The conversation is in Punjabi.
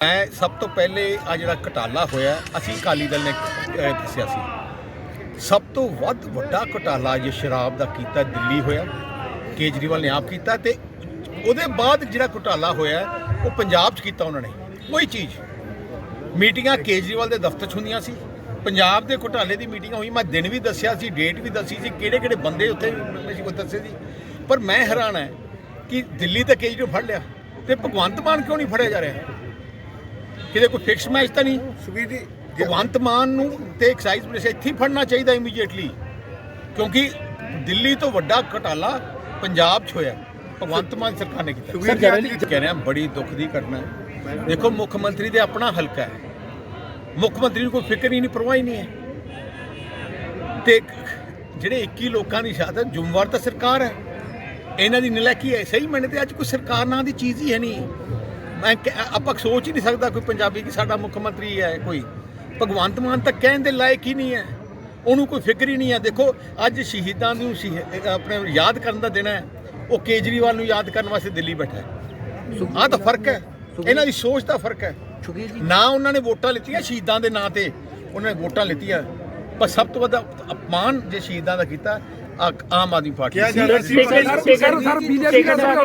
ਮੈਂ ਸਭ ਤੋਂ ਪਹਿਲੇ ਆ ਜਿਹੜਾ ਘਟਾਲਾ ਹੋਇਆ, ਅਸੀਂ ਅਕਾਲੀ ਦਲ ਨੇ ਦੱਸਿਆ ਸੀ। ਸਭ ਤੋਂ ਵੱਧ ਵੱਡਾ ਘਟਾਲਾ ਜੇ ਸ਼ਰਾਬ ਦਾ ਕੀਤਾ, ਦਿੱਲੀ ਹੋਇਆ, ਕੇਜਰੀਵਾਲ ਨੇ ਆਪ ਕੀਤਾ ਤੇ ਉਹਦੇ ਬਾਅਦ ਜਿਹੜਾ ਘਟਾਲਾ ਹੋਇਆ, ਉਹ ਪੰਜਾਬ 'ਚ ਕੀਤਾ ਉਹਨਾਂ ਨੇ। ਕੋਈ ਚੀਜ਼। ਮੀਟਿੰਗਾਂ ਕੇਜਰੀਵਾਲ ਦੇ ਦਫ਼ਤਰ 'ਚ ਹੁੰਦੀਆਂ ਸੀ। ਪੰਜਾਬ ਦੇ ਘੁਟਾਲੇ ਦੀ ਮੀਟਿੰਗ ਹੋਈ ਮੈਂ ਦਿਨ ਵੀ ਦੱਸਿਆ ਸੀ, ਡੇਟ ਵੀ ਦੱਸੀ ਸੀ ਕਿਹੜੇ ਕਿਹੜੇ ਬੰਦੇ ਉੱਥੇ ਮੈਂ ਸੀ ਦੱਸੇ ਸੀ। ਪਰ ਮੈਂ ਹੈਰਾਨ ਹੈ ਕਿ ਦਿੱਲੀ ਤਾਂ ਕੇਜਰੀਵਾਲ ਫੜ ਲਿਆ ਤੇ ਭਗਵੰਤ ਮਾਨ ਕਿਉਂ ਨਹੀਂ ਫੜਿਆ ਜਾ ਰਿਹਾ? ਕਿਤੇ ਕੋਈ ਫਿਕਸ ਮੈਚ ਤਾਂ ਨਹੀਂ? ਸੁਖੀ ਜੀ ਭਗਵੰਤ ਮਾਨ ਨੂੰ ਤੇ ਐਕਸਾਈਜ਼ ਪੁਲਿਸ ਇੱਥੇ ਹੀ ਫੜਨਾ ਚਾਹੀਦਾ ਇਮੀਡੀਏਟਲੀ ਕਿਉਂਕਿ ਦਿੱਲੀ ਤੋਂ ਵੱਡਾ ਘਟਾਲਾ ਪੰਜਾਬ 'ਚ ਹੋਇਆ। ਭਗਵੰਤ ਮਾਨ ਸਰਕਾਰ ਨੇ ਕੀਤਾ। ਦੀ- ਕਹਿ ਰਿਹਾ ਬੜੀ ਦੁੱਖ ਦੀ ਘਟਨਾ ਹੈ। ਦੇਖੋ ਮੁੱਖ ਮੰਤਰੀ ਦੇ ਆਪਣਾ ਹਲਕਾ ਹੈ। ਮੁੱਖ ਮੰਤਰੀ ਨੂੰ ਕੋਈ ਫਿਕਰ ਹੀ ਨਹੀਂ ਪਰਵਾਹ ਹੀ ਨਹੀਂ ਹੈ। ਤੇ ਜਿਹੜੇ 21 ਲੋਕਾਂ ਦੀ ਸ਼ਹਾਦਤ ਜ਼ਿੰਮੇਵਾਰ ਤਾਂ ਸਰਕਾਰ ਹੈ। ਇਹਨਾਂ ਦੀ ਨਲਾਇਕੀ ਹੈ। ਸਹੀ ਮੈਨੇ ਤੇ ਅੱਜ ਕੋਈ ਸਰਕਾਰ ਨਾਂ ਦੀ ਚੀਜ਼ ਹੀ ਹੈ ਨਹੀਂ। ਮੈਂ ਆਪਾਂ ਸੋਚ ਹੀ ਨਹੀਂ ਸਕਦਾ ਕੋਈ ਪੰਜਾਬੀ ਕਿ ਸਾਡਾ ਮੁੱਖ ਮੰਤਰੀ ਹੈ ਕੋਈ। ਭਗਵੰਤ ਮਾਨ ਤਾਂ ਕਹਿਣ ਦੇ ਲਾਇਕ ਹੀ ਨਹੀਂ ਹੈ। ਉਹਨੂੰ ਕੋਈ ਫਿਕਰ ਹੀ ਨਹੀਂ ਹੈ। ਦੇਖੋ ਅੱਜ ਸ਼ਹੀਦਾਂ ਨੂੰ ਆਪਣੇ ਯਾਦ ਕਰਨ ਦਾ ਦਿਨ ਹੈ। ਉਹ ਕੇਜਰੀਵਾਲ ਨੂੰ ਯਾਦ ਕਰਨ ਵਾਸਤੇ ਦਿੱਲੀ ਬੈਠਾ ਹੈ। ਆਹ ਤਾਂ ਫ਼ਰਕ ਹੈ। ਇਹਨਾਂ ਦੀ ਸੋਚ ਦਾ ਫ਼ਰਕ ਹੈ। ਸੁਖੀ ਜੀ। ਨਾ ਉਹਨਾਂ ਨੇ ਵੋਟਾਂ ਲਿੱਤੀਆਂ ਸ਼ਹੀਦਾਂ ਦੇ ਨਾਂ ਤੇ। ਉਹਨਾਂ ਨੇ ਵੋਟਾਂ ਲਿੱਤੀਆਂ। ਪਰ ਸਭ ਤੋਂ ਵੱਧ ਅਪਮਾਨ ਜੇ ਸ਼ਹੀਦਾਂ ਦਾ ਕੀਤਾ ਆ- Aam Aadmi Party sir sir BJP ਦਾ